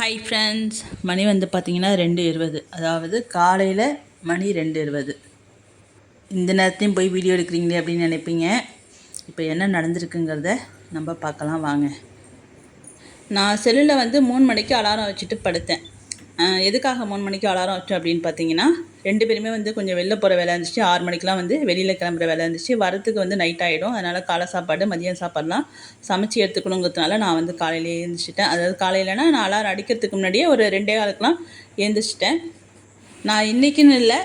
Hi friends மணி வந்து பார்த்திங்கன்னா ரெண்டு இருபது. அதாவது காலையில் மணி ரெண்டு இருபது. இந்த நேரத்தையும் போய் வீடியோ எடுக்கிறீங்களே அப்படின்னு நினைப்பீங்க. இப்போ என்ன நடந்திருக்குங்கிறத நம்ம பார்க்கலாம் வாங்க. நான் செல்லில் வந்து மூணு மணிக்கு அலாரம் வச்சுட்டு படுத்தேன். எதுக்காக மூணு மணிக்கு அலாரம் வச்சோம் அப்படின்னு பார்த்தீங்கன்னா ரெண்டு பேருமே வந்து கொஞ்சம் வெளில போகிற வேலை இருந்துச்சு. ஆறு மணிக்கெலாம் வந்து வெளியில் கிளம்புற வேலை இருந்துச்சு. வரத்துக்கு வந்து நைட் ஆகிடும் அதனால் காலை சாப்பாடு மதியம் சாப்பாடுலாம் சமைச்சு எடுத்துக்கணுங்கிறதுனால நான் வந்து காலையிலே எழுந்திரிச்சிட்டேன். அதாவது காலையிலனா நான் அலாரம் அடிக்கிறதுக்கு முன்னாடியே ஒரு ரெண்டே காலுக்கெலாம் எழுந்திரிச்சிட்டேன். நான் இன்றைக்கின்னு இல்லை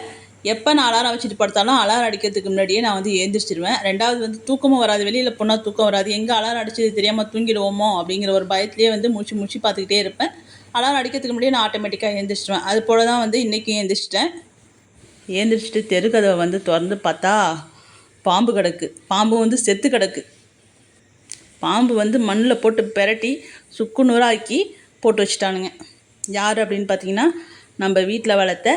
எப்போ நான் அலாரம் வச்சுட்டு படுத்தாலும் அலாரம் அடிக்கிறதுக்கு முன்னாடியே நான் வந்து எழுந்திரிச்சிருவேன். ரெண்டாவது வந்து தூக்கமும் வராது. வெளியில் போனால் தூக்கம் வராது. எங்கே அலாரம் அடிச்சது தெரியாமல் தூங்கிடுவோமோ அப்படிங்கிற ஒரு பயத்துலேயே வந்து மூச்சு மூச்சு பார்த்துக்கிட்டே இருப்பேன். அலாரம் அடிக்கிறதுக்கு முன்னாடி நான் ஆட்டோமேட்டிக்காக எழுந்திரிச்சிடுவேன் அது போல தான் வந்து இன்றைக்கும் எழுந்திரிச்சிட்டேன் எழுந்திரிச்சிட்டு தெருக்கதவை வந்து திறந்து பார்த்தா பாம்பு கிடக்கு. பாம்பு வந்து செத்து கிடக்கு. பாம்பு வந்து மண்ணில் போட்டு பெரட்டி சுக்கு நூறாக்கி போட்டு வச்சுட்டானுங்க. யார் அப்படின்னு பார்த்தீங்கன்னா நம்ம வீட்டில் வளர்த்த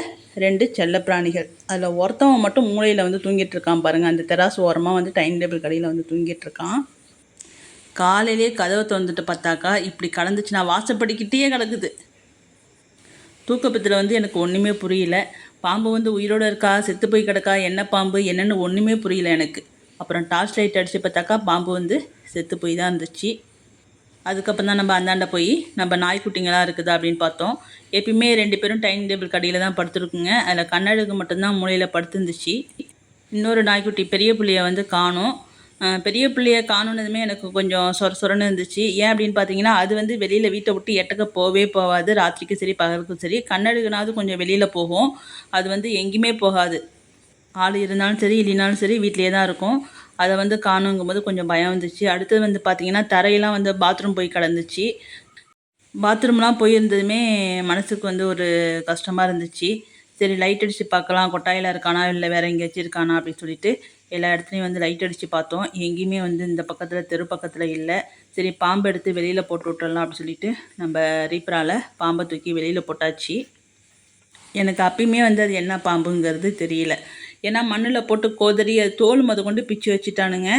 ரெண்டு செல்லப்பிராணிகள் அதில் ஒருத்தவன் மட்டும் மூலையில் வந்து தூங்கிட்டு இருக்கான் பாருங்கள் அந்த தெராசு ஓரமாக வந்து டைனிங் டேபிள் கடையில் வந்து தூங்கிட்டு இருக்கான். காலையிலேயே கதவை திறந்துட்டு பார்த்தாக்கா இப்படி கடந்துச்சு. நான் வாசப்படிக்கிட்டே கிடக்குது. தூக்கப்பத்தில் வந்து எனக்கு ஒன்றுமே புரியல. பாம்பு வந்து உயிரோடு இருக்கா? செத்து போய் கிடக்கா? என்ன பாம்பு? என்னென்னு ஒன்றுமே புரியல எனக்கு. அப்புறம் டார்ச் லைட் அடித்து பார்த்தாக்கா பாம்பு வந்து செத்து போய் தான் இருந்துச்சு. அதுக்கப்புறம் தான் நம்ம அந்தாண்ட போய் நம்ம நாய்க்குட்டிங்களாக இருக்குதா அப்படின்னு பார்த்தோம். எப்பயுமே ரெண்டு பேரும் டைனிங் டேபிள் கடையில் தான் படுத்துருக்குங்க. அதில் கண்ணழகு மட்டும்தான் மூலையில் படுத்துருந்துச்சு. இன்னொரு நாய்க்குட்டி பெரிய புள்ளியை வந்து காணும். பெரிய பிள்ளைய காணுனதுமே எனக்கு கொஞ்சம் சொர சொரன்னு இருந்துச்சு. ஏன் அப்படின்னு பார்த்தீங்கன்னா அது வந்து வெளியில் வீட்டை விட்டு எட்டக்க போகவே போகாது. ராத்திரிக்கும் சரி பகலுக்கும் சரி. கண்ணழுகுனாவது கொஞ்சம் வெளியில் போகும். அது வந்து எங்கேயுமே போகாது. ஆள் இருந்தாலும் சரி இல்லைனாலும் சரி வீட்டிலேயே தான் இருக்கும். அதை வந்து காணுங்கும்போது கொஞ்சம் பயம் வந்துச்சு. அடுத்தது வந்து பார்த்தீங்கன்னா தரையெல்லாம் வந்து பாத்ரூம் போய் கடந்துச்சு. பாத்ரூம்லாம் போயிருந்ததுமே மனசுக்கு வந்து ஒரு கஷ்டமாக இருந்துச்சு. சரி லைட் அடித்து பார்க்கலாம். கொட்டாயில் இருக்கானா இல்லை வேறு எங்கேயாச்சும் இருக்கானா அப்படின்னு சொல்லிட்டு எல்லா இடத்துலையும் வந்து லைட் அடித்து பார்த்தோம். எங்கேயுமே வந்து இந்த பக்கத்தில் தெரு பக்கத்தில் இல்லை. சரி பாம்பு எடுத்து வெளியில் போட்டு விட்டுடலாம் அப்படின்னு சொல்லிட்டு நம்ம ரீப்பரால் பாம்பை தூக்கி வெளியில் போட்டாச்சு. எனக்கு அப்பயுமே வந்து அது என்ன பாம்புங்கிறது தெரியல. ஏன்னா மண்ணில் போட்டு கோதறி அது தோல் முத கொண்டு பிச்சு வச்சுட்டானுங்க.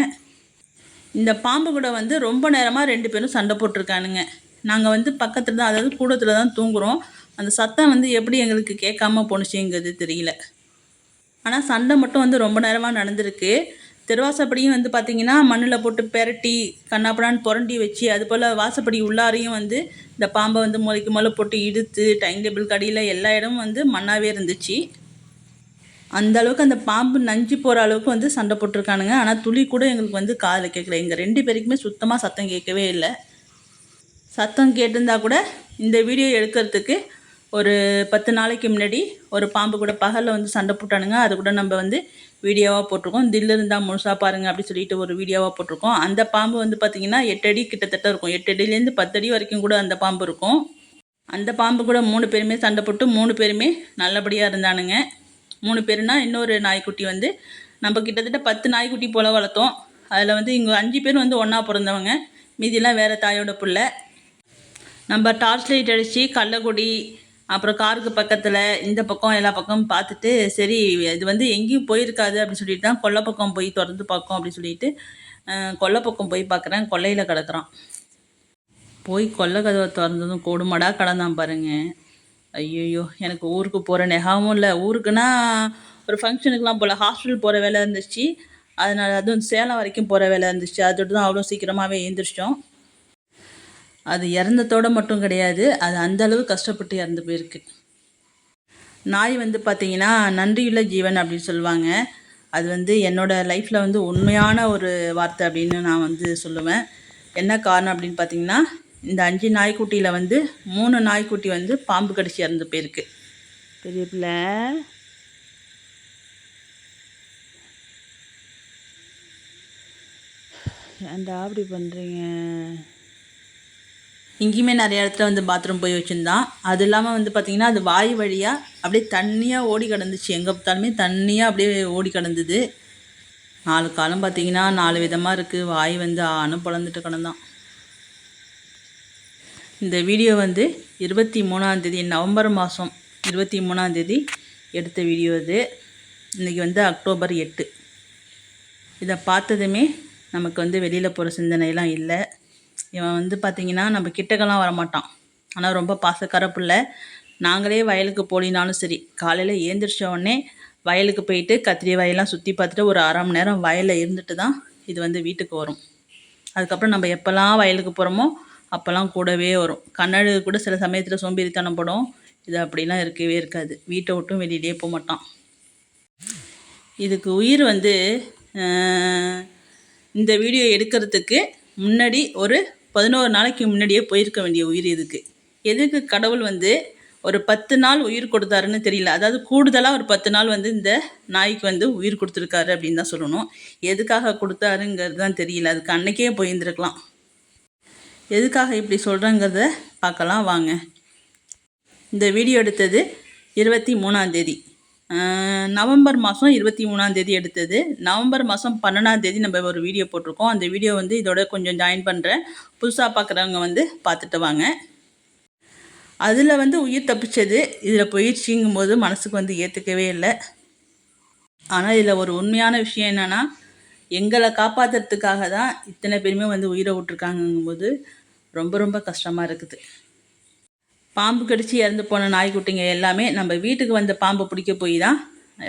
இந்த பாம்பு கூட வந்து ரொம்ப நேரமாக ரெண்டு பேரும் சண்டை போட்டிருக்கானுங்க. நாங்கள் வந்து பக்கத்தில் தான் அதாவது கூடத்தில் தான் தூங்குறோம். அந்த சத்தம் வந்து எப்படி எங்களுக்கு கேட்காம போணுச்சுங்கிறது தெரியல. ஆனால் சண்டை மட்டும் வந்து ரொம்ப நேரமாக நடந்திருக்கு. தெருவாசப்படியும் வந்து பார்த்திங்கன்னா மண்ணில் போட்டு பெரட்டி கண்ணாப்படான்னு புரண்டி வச்சு அது போல் வாசப்படி உள்ளாரையும் வந்து இந்த பாம்பை வந்து முளைக்கு முளை போட்டு இழுத்து டைனிங் டேபிள் கடியில் எல்லா இடமும் வந்து மண்ணாகவே இருந்துச்சு. அந்த அளவுக்கு அந்த பாம்பு நஞ்சு போகிற அளவுக்கு வந்து சண்டை போட்டிருக்கானுங்க. ஆனால் துளி கூட எங்களுக்கு வந்து காதில் கேட்கல எங்கள் ரெண்டு பேருக்குமே சுத்தமாக சத்தம் கேட்கவே இல்லை. சத்தம் கேட்டிருந்தா கூட இந்த வீடியோ எடுக்கிறதுக்கு ஒரு பத்து நாளைக்கு முன்னாடி ஒரு பாம்பு கூட பகலில் வந்து சண்டை போட்டானுங்க. அது கூட நம்ம வந்து வீடியோவாக போட்டிருக்கோம். தில்லு இருந்தால் முழுசாக பாருங்கள் அப்படி சொல்லிட்டு ஒரு வீடியோவாக போட்டிருக்கோம். அந்த பாம்பு வந்து பார்த்திங்கன்னா எட்டடி கிட்டத்தட்ட இருக்கும். எட்டு பத்தடி வரைக்கும் கூட அந்த பாம்பு இருக்கும். அந்த பாம்பு கூட மூணு பேருமே சண்டை போட்டு மூணு பேருமே நல்லபடியாக இருந்தானுங்க. மூணு பேருனா இன்னொரு நாய்க்குட்டி வந்து நம்ம கிட்டத்தட்ட பத்து நாய்க்குட்டி போல் வளர்த்தோம். அதில் வந்து இங்கே அஞ்சு பேர் வந்து ஒன்றா பிறந்தவங்க. மீதியெல்லாம் வேறு தாயோட பிள்ளை. நம்ம டார்ச் லைட் அடித்து கள்ளக்குடி அப்புறம் காருக்கு பக்கத்தில் இந்த பக்கம் எல்லா பக்கமும் பார்த்துட்டு சரி இது வந்து எங்கேயும் போயிருக்காது அப்படின்னு சொல்லிட்டு தான் கொல்லை பக்கம் போய் திறந்து பார்க்கும் அப்படின்னு சொல்லிட்டு கொல்லை பக்கம் போய் பார்க்குறேன். கொல்லையில் கிடக்குறான். போய் கொல்லை கதவை திறந்ததும் கொடுமடா கடந்தான் பாருங்க. ஐயோ எனக்கு ஊருக்கு போகிற நெகாவும் இல்லை. ஊருக்குன்னா ஒரு ஃபங்க்ஷனுக்குலாம் போகல ஹாஸ்பிட்டல் போகிற வேலை இருந்துச்சு. அதனால் அதுவும் சேலம் வரைக்கும் போகிற வேலை இருந்துச்சு. அதோட தான் அவ்வளோ சீக்கிரமாகவே எழுந்திரிச்சிட்டோம் அது இறந்ததோட மட்டும் கிடையாது அது அந்த அளவு கஷ்டப்பட்டு இறந்து போயிருக்கு. நாய் வந்து பார்த்தீங்கன்னா நன்றியுள்ள ஜீவன் அப்படின்னு சொல்லுவாங்க. அது வந்து என்னோட லைஃப்பில் வந்து உண்மையான ஒரு வார்த்தை அப்படின்னு நான் வந்து சொல்லுவேன். என்ன காரணம் அப்படின்னு பார்த்தீங்கன்னா இந்த அஞ்சு நாய்க்குட்டியில் வந்து மூணு நாய்க்குட்டி வந்து பாம்பு கடிச்சு இறந்து போயிருக்கு. பெரிய பிள்ளை. ஏன்டா அப்படி பண்ணுறீங்க இங்கேயுமே நிறைய இடத்துல வந்து பாத்ரூம் போய் வச்சுருந்தான். அது இல்லாமல் வந்து பார்த்திங்கன்னா அது வாய் வழியாக அப்படியே தண்ணியாக ஓடி கிடந்துச்சு. எங்கே பார்த்தாலுமே தண்ணியாக அப்படியே ஓடி கிடந்தது. நாலு காலம் பார்த்தீங்கன்னா நாலு விதமாக இருக்குது வாய் வந்து ஆணும் பிளந்துட்டு கிடந்தான். இந்த வீடியோ வந்து இருபத்தி மூணாந்தேதி நவம்பர் மாதம் இருபத்தி மூணாந்தேதி எடுத்த வீடியோ இது இன்றைக்கி வந்து அக்டோபர் எட்டு. இதை பார்த்ததுமே நமக்கு வந்து வெளியில் போகிற சிந்தனையெல்லாம் இல்லை. இவன் வந்து பார்த்திங்கன்னா நம்ம கிட்டக்கெல்லாம் வரமாட்டான். ஆனால் ரொம்ப பாசக்கார பிள்ளை. நாங்களே வயலுக்கு போலினாலும் சரி காலையில் ஏந்திரிச்ச உடனே வயலுக்கு போயிட்டு கத்திரி வயலாம் சுற்றி பார்த்துட்டு ஒரு அரை மணி நேரம் வயலில் இருந்துட்டு தான் இது வந்து வீட்டுக்கு வரும். அதுக்கப்புறம் நம்ம எப்போல்லாம் வயலுக்கு போகிறோமோ அப்போல்லாம் கூடவே வரும். கண்ணழு கூட சில சமயத்தில் சோம்பேறித்தனம் படும். இது அப்படிலாம் இருக்கவே இருக்காது. வீட்டை விட்டும் வெளியிலே போக மாட்டான். இதுக்கு உயிர் வந்து இந்த வீடியோ எடுக்கிறதுக்கு முன்னாடி ஒரு பதினோரு நாளைக்கு முன்னாடியே போயிருக்க வேண்டிய உயிர் இதுக்கு எதுக்கு கடவுள் வந்து ஒரு பத்து நாள் உயிர் கொடுத்தாருன்னு தெரியல. அதாவது கூடுதலாக ஒரு பத்து நாள் வந்து இந்த நாய்க்கு வந்து உயிர் கொடுத்துருக்காரு அப்படின்னு தான் சொல்லணும். எதுக்காக கொடுத்தாருங்கிறது தான் தெரியல. அதுக்கு அன்னைக்கே போயிருந்துருக்கலாம். எதுக்காக இப்படி சொல்கிறேங்கிறத பார்க்கலாம் வாங்க. இந்த வீடியோ எடுத்தது இருபத்தி மூணாந்தேதி நவம்பர் மாதம் இருபத்தி மூணாந்தேதி எடுத்தது. நவம்பர் மாதம் பன்னெண்டாந்தேதி நம்ம ஒரு வீடியோ போட்டிருக்கோம். அந்த வீடியோ வந்து இதோட கொஞ்சம் ஜாயின் பண்ணுறேன் புதுசாக பார்க்குறவங்க வந்து பார்த்துட்டு வாங்க. அதில் வந்து உயிர் தப்பிச்சது. இதில் போயிடுச்சிங்கும் போது மனசுக்கு வந்து ஏற்றுக்கவே இல்லை. ஆனால் இதில் ஒரு உண்மையான விஷயம் என்னென்னா எங்களை காப்பாற்றுறதுக்காக தான் இத்தனை பேருமே வந்து உயிரை விட்ருக்காங்கங்கும்போது ரொம்ப ரொம்ப கஷ்டமாக இருக்குது. பாம்பு கடிச்சு இறந்து போன நாய்க்குட்டிங்க எல்லாமே நம்ம வீட்டுக்கு வந்த பாம்பை பிடிக்க போய் தான்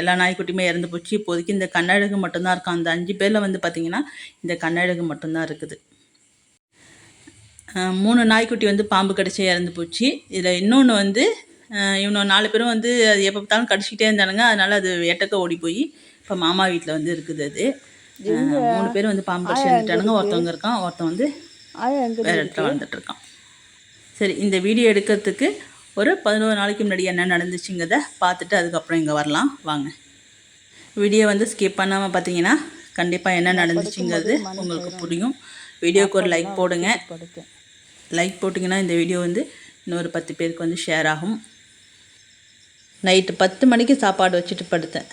எல்லா நாய்க்குட்டியுமே இறந்து போச்சு. இப்போதைக்கு இந்த கண்ணழகு மட்டும்தான் இருக்கான் அந்த அஞ்சு பேரில் வந்து பார்த்திங்கன்னா இந்த கண்ணழகு மட்டும்தான் இருக்குது. மூணு நாய்க்குட்டி வந்து பாம்பு கடிச்சு இறந்து போச்சு. இதில் இன்னொன்று வந்து இவனு நாலு பேரும் வந்து அது எப்போ பார்த்தாலும் கடிச்சிக்கிட்டே இருந்தானுங்க. அதனால அது எட்டக்க ஓடி போய் இப்போ மாமா வீட்டில் வந்து இருக்குது அது. மூணு பேரும் வந்து பாம்பு கடிச்சு இறந்துட்டானுங்க. ஒருத்தவங்க இருக்கான் ஒருத்தன் வந்து வேறு இடத்துல வாழ்ந்துட்டு இருக்கான். சரி இந்த வீடியோ எடுக்கிறதுக்கு ஒரு பதினோரு நாளைக்கு முன்னாடி என்ன நடந்துச்சுங்கிறத பார்த்துட்டு அதுக்கப்புறம் இங்கே வரலாம். வாங்க. வீடியோ வந்து ஸ்கிப் பண்ணாமல் பார்த்தீங்கன்னா கண்டிப்பாக என்ன நடந்துச்சுங்கிறது உங்களுக்கு புரியும். வீடியோக்கு ஒரு லைக் போடுங்க. லைக் போட்டிங்கன்னா இந்த வீடியோ வந்து இன்னொரு பத்து பேருக்கு வந்து ஷேர் ஆகும். நைட்டு பத்து மணிக்கு சாப்பாடு வச்சுட்டு படுத்தேன்.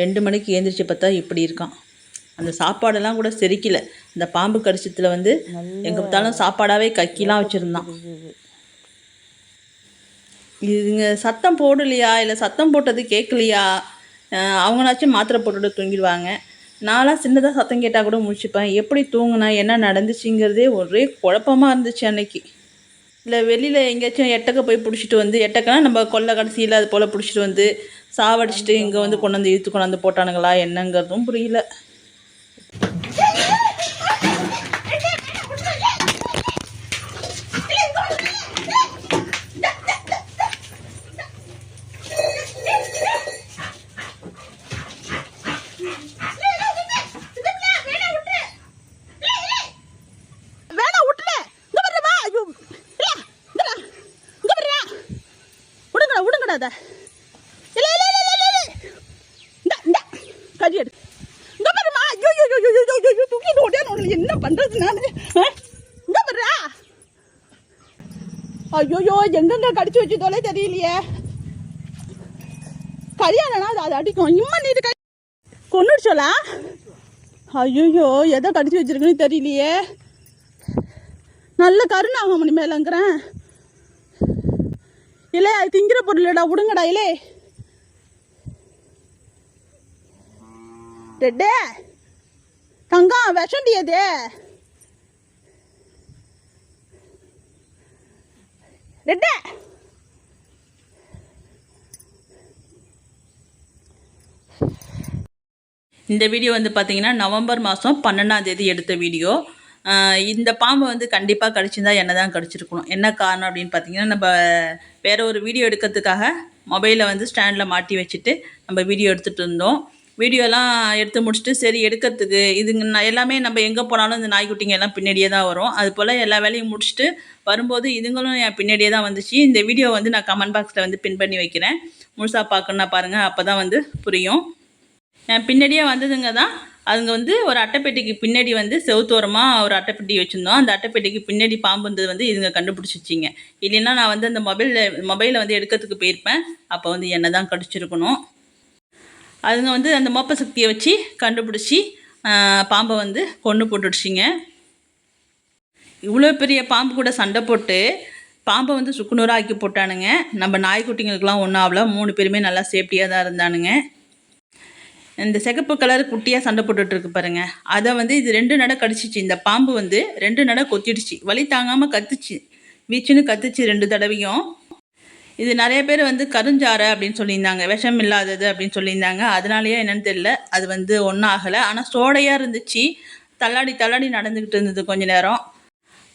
ரெண்டு மணிக்கு ஏந்திரிச்சு பார்த்தா இப்படி இருக்கான். அந்த சாப்பாடெல்லாம் கூட செரிக்கல. இந்த பாம்பு கடிச்சத்தில் வந்து எங்கே பார்த்தாலும் சாப்பாடாகவே கக்கிலாம் வச்சுருந்தான். இதுங்க சத்தம் போடலையா? இல்லை சத்தம் போட்டது கேட்கலையா அவங்களாச்சும் மாத்திரை போட்டுட்டு தூங்கிடுவாங்க. நான்லாம் சின்னதாக சத்தம் கேட்டால் கூட முழிச்சுப்பேன். எப்படி தூங்குனா என்ன நடந்துச்சுங்கிறதே ஒரே குழப்பமாக இருந்துச்சு அன்னைக்கு. இல்லை வெளியில் எங்கேயாச்சும் எட்டக்க போய் பிடிச்சிட்டு வந்து எட்டக்கனா நம்ம கொல்லை கடைசியில் அது போல் பிடிச்சிட்டு வந்து சாவடிச்சிட்டு இங்கே வந்து கொண்டு வந்து இழுத்து கொண்டாந்து போட்டானுங்களா? என்னங்கிறதும் புரியல வேணாம் விட்டுல இங்க வர்றமா ஐயோ இல்ல இங்கடா இங்க வர்றா விடுங்கடா விடுங்கடா அத இல்ல இல்ல இல்ல இல்ல இல்ல இந்த இந்த கடி எடு இந்த பாருமா ஐயோ ஐயோ ஐயோ ஐயோ ஐயோ ஐயோ தூக்கி ஓடியா நோடல என்ன பண்ணுறது நானு? இந்த இங்க ஐயோயோ எங்கெங்க கடிச்சு வச்சுதோலே தெரியலையே. கல்யாணம்னா அது அது அடிக்கும். இம்மா நீ இது கொண்டுடுச்சோலா ஐயோயோ எதை கடிச்சு வச்சிருக்குன்னு தெரியலையே. நல்ல கருணாகமணி மேலங்கிறேன். இல்லை திங்கிற பொருளடா விடுங்கடா இலே. ரெட்டு தங்கம் விஷண்டி அது ரெட்டே. இந்த வீடியோ வந்து பார்த்தீங்கன்னா நவம்பர் மாதம் பன்னெண்டாம் தேதி எடுத்த வீடியோ. இந்த பாம்பு வந்து கண்டிப்பாக கடிச்சிருந்தா என்ன தான் கடிச்சிருக்கணும். என்ன காரணம் அப்படின்னு பார்த்தீங்கன்னா நம்ம வேறு ஒரு வீடியோ எடுக்கிறதுக்காக மொபைலை வந்து ஸ்டாண்டில் மாட்டி வச்சுட்டு நம்ம வீடியோ எடுத்துகிட்டு இருந்தோம். வீடியோலாம் எடுத்து முடிச்சுட்டு சரி எடுக்கிறதுக்கு இதுங்க எல்லாமே நம்ம எங்கே போனாலும் இந்த நாய்க்குட்டிங்க எல்லாம் பின்னாடியே தான் வரும். அது போல் எல்லா வேலையும் முடிச்சுட்டு வரும்போது இதுங்களும் என் பின்னாடியே தான் வந்துச்சு. இந்த வீடியோ வந்து நான் கமெண்ட் பாக்ஸில் வந்து பின் பண்ணி வைக்கிறேன். முழுசாக பார்க்கணுன்னா பாருங்கள் அப்போ தான் வந்து புரியும். என் பின்னாடியே வந்ததுங்க தான். அதுங்க வந்து ஒரு அட்டைப்பெட்டிக்கு பின்னாடி வந்து செவுத்தோரமாக ஒரு அட்டைப்பெட்டி வச்சுருந்தோம். அந்த அட்டைப்பெட்டிக்கு பின்னாடி பாம்பு வந்து இதுங்க கண்டுபிடிச்சிச்சிங்க இல்லைன்னா நான் வந்து அந்த மொபைலில் மொபைலை வந்து எடுக்கிறதுக்கு போயிருப்பேன். அப்போ வந்து என்னை தான் கடிச்சிருக்கணும். அதுங்க வந்து அந்த மோப்ப சக்தியை வச்சு கண்டுபிடிச்சி பாம்பை வந்து கொன்று போட்டுடுச்சிங்க. இவ்வளோ பெரிய பாம்பு கூட சண்டை போட்டு பாம்பை வந்து சுக்குநூறாக ஆக்கி போட்டானுங்க. நம்ம நாய்க்குட்டிங்களுக்கெல்லாம் ஒன்றும் ஆகல. மூணு பேருமே நல்லா சேஃப்டியாக தான் இருந்தானுங்க. இந்த சிகப்பு கலர் குட்டியாக சண்டை போட்டுட்ருக்கு பாருங்க. அதை வந்து இது ரெண்டு நட கடிச்சிச்சு. இந்த பாம்பு வந்து ரெண்டு நட கொத்திடுச்சு. வலி தாங்காமல் கத்துச்சு. வீச்சுன்னு கத்துச்சு ரெண்டு தடவையும். இது நிறைய பேர் வந்து கருஞ்சாரை அப்படின்னு சொல்லியிருந்தாங்க விஷம் இல்லாதது அப்படின்னு சொல்லியிருந்தாங்க. அதனாலயே என்னன்னு தெரியல அது வந்து ஒன்றும் ஆகலை. ஆனால் சோடையாக இருந்துச்சு. தள்ளாடி தள்ளாடி நடந்துக்கிட்டு இருந்தது கொஞ்ச நேரம்.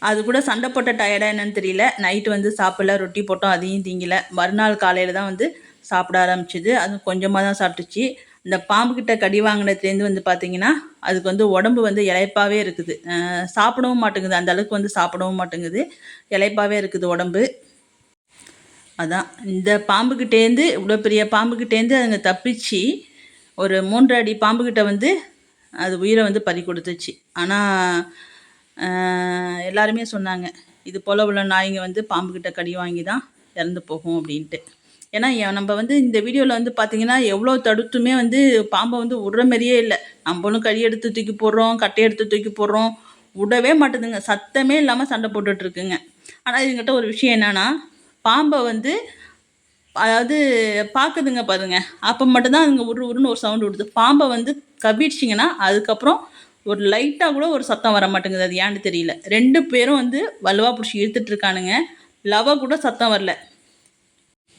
அது கூட சண்டை போட்ட டயர்டாக என்னன்னு தெரியல. நைட்டு வந்து சாப்பிடல ரொட்டி போட்டோம் அதையும் திங்கல. மறுநாள் காலையில் தான் வந்து சாப்பிட ஆரம்பிச்சிது. அதுவும் கொஞ்சமாக தான் சாப்பிட்டுச்சு. இந்த பாம்புக்கிட்ட கடி வாங்கினதுலேருந்து வந்து பார்த்தீங்கன்னா அதுக்கு வந்து உடம்பு வந்து இளைப்பாவே இருக்குது. சாப்பிடவும் மாட்டேங்குது. அந்த அளவுக்கு வந்து சாப்பிடவும் மாட்டேங்குது. இளைப்பாவே இருக்குது உடம்பு. அதான் இந்த பாம்புக்கிட்டேருந்து இவ்வளோ பெரிய பாம்புக்கிட்டேருந்து அதுங்க தப்பிச்சு ஒரு மூன்று அடி பாம்புக்கிட்ட வந்து அது உயிரை வந்து பறி கொடுத்துச்சு. ஆனால் எல்லாருமே சொன்னாங்க இது போல் உள்ள நாய்ங்க வந்து பாம்புக்கிட்ட கடி வாங்கி தான் இறந்து போகும் அப்படின்ட்டு. ஏன்னா நம்ம வந்து இந்த வீடியோவில் வந்து பார்த்திங்கன்னா எவ்வளோ தடுத்துமே வந்து பாம்பை வந்து விடுற மாதிரியே இல்லை. நம்மளும் கடி எடுத்து தூக்கி போடுறோம் கட்டை எடுத்து தூக்கி போடுறோம் விடவே மாட்டேதுங்க. சத்தமே இல்லாமல் சண்டை போட்டுட்ருக்குங்க ஆனால் இதுங்கிட்ட ஒரு விஷயம் என்னென்னா பாம்பை வந்து அதாவது பார்க்குதுங்க பாருங்க. அப்போ மட்டும்தான் அதுங்க உரு உருன்னு ஒரு சவுண்டு விடுது. பாம்பை வந்து கவிச்சிங்கன்னா அதுக்கப்புறம் ஒரு லைட்டாக கூட ஒரு சத்தம் வர மாட்டேங்குது. அது ஏன்னு தெரியல. ரெண்டு பேரும் வந்து வலுவாக பிடிச்சி இழுத்துட்டு இருக்கானுங்க. லவ கூட சத்தம் வரல.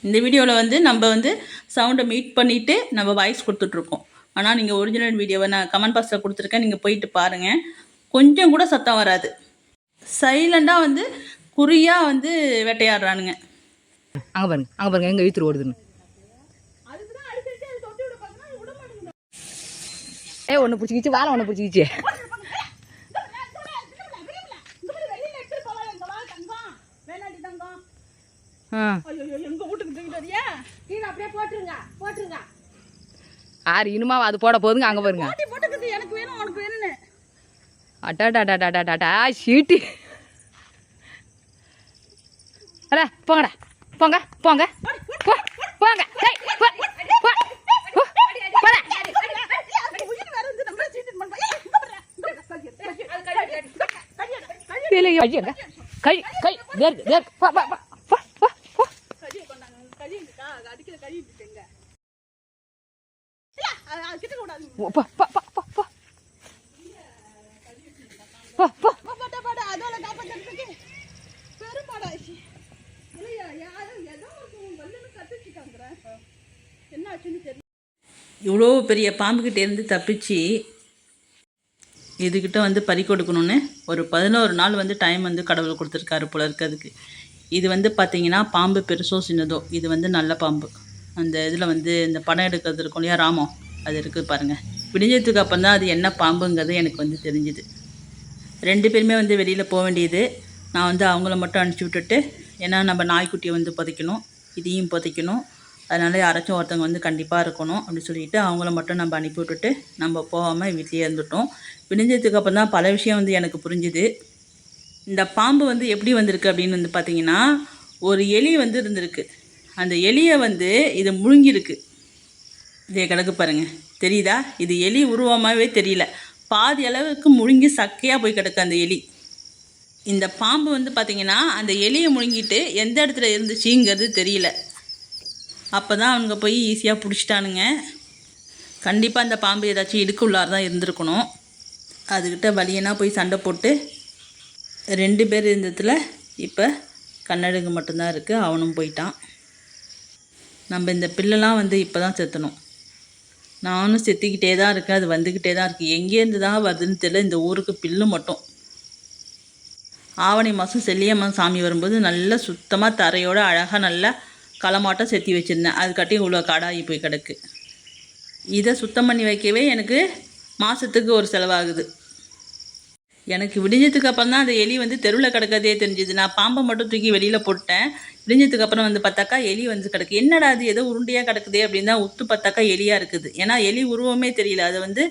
இந்த வீடியோவில் வந்து நம்ம வந்து சவுண்டை மீட் பண்ணிவிட்டு நம்ம வாய்ஸ் கொடுத்துட்ருக்கோம். ஆனால் நீங்கள் ஒரிஜினல் வீடியோவை நான் கமெண்ட் பாக்ஸில் கொடுத்துருக்கேன். நீங்கள் போயிட்டு பாருங்கள் கொஞ்சம் கூட சத்தம் வராது. சைலண்டாக வந்து குறியாக வந்து வேட்டையாடுறானுங்க. அங்க பாருங்க அங்க பாருங்க எங்க ஈத்துரு ஓடுதுன்னு. ஏ ஒன்று பிடிச்சிக்கிச்சு வேலை ஒன்று பிடிச்சிக்கிச்சு. ஆறு இனிமா அது போட போதுங்க அங்கே பாருங்க. அட்டாடாடாடாடாடா சீட்டு அட போங்கடா. போங்க போங்க. போங்க. கழியுங்க கழி கழி வேறு வேறு பா பா பா. கழியுங்க கழியுங்க இவ்வளோ பெரிய பாம்புக்கிட்டேருந்து தப்பிச்சு இதுக்கிட்ட வந்து பறி கொடுக்கணும்னு ஒரு பதினோரு நாள் வந்து டைம் வந்து கடவுள் கொடுத்துருக்காரு போல இருக்கிறதுக்கு இது வந்து பார்த்தீங்கன்னா பாம்பு பெருசோ சின்னதோ இது வந்து நல்ல பாம்பு. அந்த இதில் வந்து இந்த படம் எடுக்கிறது இருக்கும் இல்லையா ராமம் அது இருக்குது பாருங்கள் விடிஞ்சதுக்கு அப்புறம் தான் அது என்ன பாம்புங்கிறது எனக்கு வந்து தெரிஞ்சுது. ரெண்டு பேருமே வந்து வெளியில் போக வேண்டியது. நான் வந்து அவங்கள மட்டும் அனுப்பிச்சி விட்டுட்டு ஏன்னா நம்ம நாய்க்குட்டியை வந்து புதைக்கணும் இதையும் புதைக்கணும். அதனால் யாராச்சும் ஒருத்தவங்க வந்து கண்டிப்பாக இருக்கணும் அப்படி சொல்லிட்டு அவங்கள மட்டும் நம்ம அனுப்பி விட்டுட்டு நம்ம போகாமல் வீட்லேயே இருந்துட்டோம். பிரிஞ்சதுக்கு அப்புறம் தான் பல விஷயம் வந்து எனக்கு புரிஞ்சுது. இந்த பாம்பு வந்து எப்படி வந்திருக்கு அப்படின்னு வந்து பார்த்தீங்கன்னா ஒரு எலி வந்து இருந்திருக்கு. அந்த எலியை வந்து இது முழுங்கிருக்கு இதே கிடக்கு பாருங்கள் தெரியுதா? இது எலி உருவமாகவே தெரியல. பாதி அளவுக்கு முழுங்கி சக்கையாக போய் கிடக்கு அந்த எலி. இந்த பாம்பு வந்து பார்த்திங்கன்னா அந்த எலியை முழுங்கிட்டு எந்த இடத்துல இருந்துச்சுங்கிறது தெரியல. அப்போ தான் அவனுங்க போய் ஈஸியாக பிடிச்சிட்டானுங்க. கண்டிப்பாக அந்த பாம்பு ஏதாச்சும் இடுக்குள்ளார தான் இருந்திருக்கணும். அதுக்கிட்ட வழியனா போய் சண்டை போட்டு ரெண்டு பேர் இருந்ததில் இப்போ கண்ணடுங்க மட்டும்தான் இருக்குது அவனும் போயிட்டான். நம்ம இந்த பிள்ளைலாம் வந்து இப்போ தான் செத்தணும். நானும் செத்துக்கிட்டே தான் இருக்கேன் அது வந்துக்கிட்டே தான் இருக்குது எங்கேருந்து தான் வருதுன்னு தெரியல இந்த ஊருக்கு பில்லு மட்டும். ஆவணி மாதம் செல்லியம்மன் சாமி வரும்போது நல்லா சுத்தமாக தரையோடு அழகாக நல்லா களமாட்டம் செத்தி வச்சுருந்தேன். அதுக்காட்டி இவ்வளோ காடாகி போய் கிடக்கு. இதை சுத்தம் பண்ணி வைக்கவே எனக்கு மாதத்துக்கு ஒரு செலவாகுது. எனக்கு விடிஞ்சதுக்கு அப்புறம் தான் அந்த எலி வந்து தெருவில் கிடக்கிறதே தெரிஞ்சுது. நான் பாம்பை மட்டும் தூக்கி வெளியில் போட்டேன் விடிஞ்சதுக்கு அப்புறம் வந்து பார்த்தாக்கா எலி வந்து கிடக்கு. என்னடா அது? ஏதோ உருண்டையாக கிடக்குதே அப்படின்னு தான் உத்து பார்த்தாக்கா எலியாக இருக்குது. ஏன்னா எலி உருவமே தெரியல. அது வந்து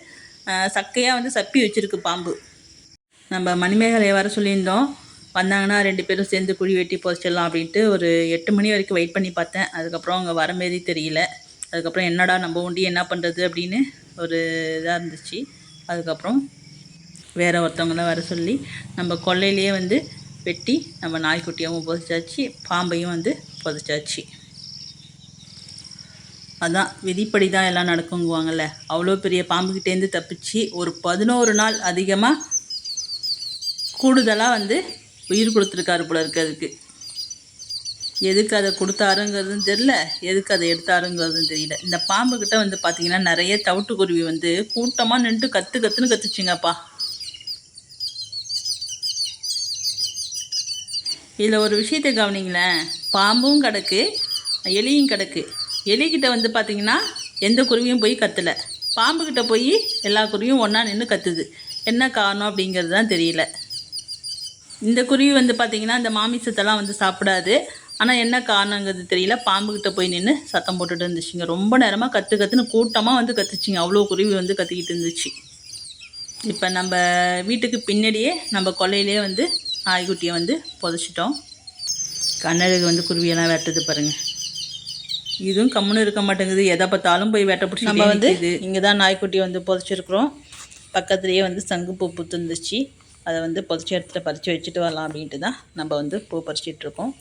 சக்கையாக வந்து சப்பி வச்சுருக்கு பாம்பு. நம்ம மணிமேகலையை வர சொல்லியிருந்தோம். வந்தாங்கன்னா ரெண்டு பேரும் சேர்ந்து குழி வெட்டி புதைச்சிடலாம் அப்படின்ட்டு ஒரு எட்டு மணி வரைக்கும் வெயிட் பண்ணி பார்த்தேன். அதுக்கப்புறம் அவங்க வர மாரி தெரியல. அதுக்கப்புறம் என்னடா நம்ம ஒண்டி என்ன பண்ணுறது அப்படின்னு ஒரு இதாக இருந்துச்சு. அதுக்கப்புறம் வேறு ஒருத்தவங்க தான் வர சொல்லி நம்ம கொல்லையிலேயே வந்து வெட்டி நம்ம நாய்க்குட்டியாகவும் புதைச்சாச்சு பாம்பையும் வந்து புதைச்சாச்சு அதான் விதிப்படி தான் எல்லாம் நடக்குங்குவாங்கல்ல. அவ்வளோ பெரிய பாம்புக்கிட்டேருந்து தப்பிச்சு ஒரு பதினோரு நாள் அதிகமாக கூடுதலாக வந்து உயிர் கொடுத்துருக்காரு போல இருக்கு அதுக்கு. எதுக்கு அதை கொடுத்தாருங்கிறதும் தெரில எதுக்கு அதை எடுத்தாருங்கிறதும் தெரியல. இந்த பாம்புக்கிட்ட வந்து பார்த்தீங்கன்னா நிறைய தவிட்டுக்குருவி வந்து கூட்டமாக நின்று கற்று கற்றுன்னு கத்துச்சிங்கப்பா. இதில் ஒரு விஷயத்தை கவனிங்களேன். பாம்பும் கிடக்கு எலியும் கிடக்கு. எலிக்கிட்ட வந்து பார்த்தீங்கன்னா எந்த குருவியும் போய் கத்தலை. பாம்புக்கிட்ட போய் எல்லா குருவியும் ஒன்றா நின்று கத்துது. என்ன காரணம் அப்படிங்கிறது தான் தெரியல. இந்த குருவி வந்து பார்த்தீங்கன்னா இந்த மாமிசத்தெல்லாம் வந்து சாப்பிடாது. ஆனால் என்ன காரணங்கிறது தெரியல. பாம்புக்கிட்ட போய் நின்று சத்தம் போட்டுட்டு இருந்துச்சுங்க. ரொம்ப நேரமாக கற்று கற்றுன்னு கூட்டமாக வந்து கத்துச்சுங்க. அவ்வளோ குருவி வந்து கத்திக்கிட்டு இருந்துச்சு. இப்போ நம்ம வீட்டுக்கு பின்னாடியே நம்ம கொல்லையிலே வந்து நாய்க்குட்டியை வந்து புதைச்சிட்டோம். கண்ணழகு வந்து குருவியெல்லாம் வெட்டுது பாருங்க. இதுவும் கம்முன்னு இருக்க மாட்டேங்குது. எதை பார்த்தாலும் போய் வெட்ட பிடிச்சி நம்ம வந்து இங்கே தான் நாய்க்குட்டி வந்து புதைச்சிருக்கிறோம். பக்கத்துலேயே வந்து சங்குப்பூ பூத்துருந்துச்சு. அதை வந்து புதைச்சி இடத்துல பறித்து வச்சுட்டு வரலாம் அப்படின்ட்டு தான் நம்ம வந்து பூ பறிச்சிட்ருக்கோம்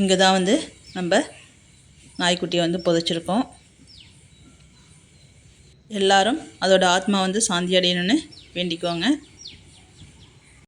இங்கே தான் வந்து நம்ம நாய்க்குட்டியை வந்து புதைச்சிருக்கோம். எல்லாரும் அதோட ஆத்மா வந்து சாந்தி அடையணும்னு வேண்டிக்கோங்க.